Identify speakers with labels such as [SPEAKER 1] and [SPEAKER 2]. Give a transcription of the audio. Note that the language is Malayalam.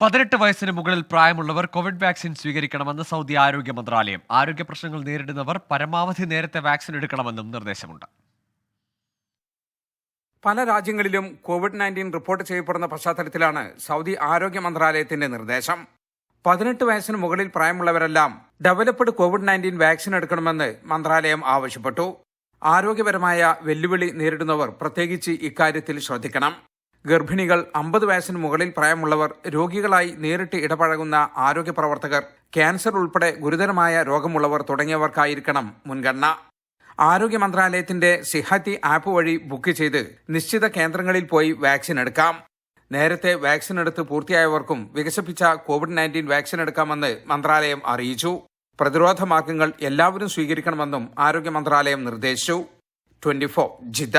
[SPEAKER 1] പതിനെട്ട് വയസ്സിന് മുകളിൽ പ്രായമുള്ളവർ കോവിഡ് വാക്സിൻ സ്വീകരിക്കണമെന്ന് സൗദി ആരോഗ്യ മന്ത്രാലയം. ആരോഗ്യ പ്രശ്നങ്ങൾ നേരിടുന്നവർ പരമാവധി നേരത്തെ വാക്സിൻ എടുക്കണമെന്നും നിർദ്ദേശമുണ്ട്.
[SPEAKER 2] പല രാജ്യങ്ങളിലും കോവിഡ് നയന്റീൻ റിപ്പോർട്ട് ചെയ്യപ്പെടുന്ന പശ്ചാത്തലത്തിലാണ് സൗദി ആരോഗ്യ മന്ത്രാലയത്തിന്റെ നിർദ്ദേശം. പതിനെട്ട് വയസ്സിന് മുകളിൽ പ്രായമുള്ളവരെല്ലാം ഡെവലപ്ഡ് കോവിഡ് നയന്റീൻ വാക്സിൻ എടുക്കണമെന്ന് മന്ത്രാലയം ആവശ്യപ്പെട്ടു. ആരോഗ്യപരമായ വെല്ലുവിളി നേരിടുന്നവർ പ്രത്യേകിച്ച് ഇക്കാര്യത്തിൽ ശ്രദ്ധിക്കണം. ഗർഭിണികൾ അമ്പത് വയസ്സിന് മുകളിൽ പ്രായമുള്ളവർ രോഗികളായി നേരിട്ട് ഇടപഴകുന്ന ആരോഗ്യ പ്രവർത്തകർ ക്യാൻസർ ഉൾപ്പെടെ ഗുരുതരമായ രോഗമുള്ളവർ തുടങ്ങിയവർക്കായിരിക്കണം മുൻഗണന. ആരോഗ്യ മന്ത്രാലയത്തിന്റെ സിഹാത്തി ആപ്പ് വഴി ബുക്ക് ചെയ്ത് നിശ്ചിത കേന്ദ്രങ്ങളിൽ പോയി വാക്സിൻ എടുക്കാം. നേരത്തെ വാക്സിൻ എടുത്ത് പൂർത്തിയായവർക്കും വികസിപ്പിച്ച കോവിഡ് നയന്റീൻ വാക്സിൻ എടുക്കാമെന്ന് മന്ത്രാലയം അറിയിച്ചു. പ്രതിരോധ മാർഗങ്ങൾ എല്ലാവരും സ്വീകരിക്കണമെന്നും ആരോഗ്യ മന്ത്രാലയം നിർദ്ദേശിച്ചു. Twenty four Jeddah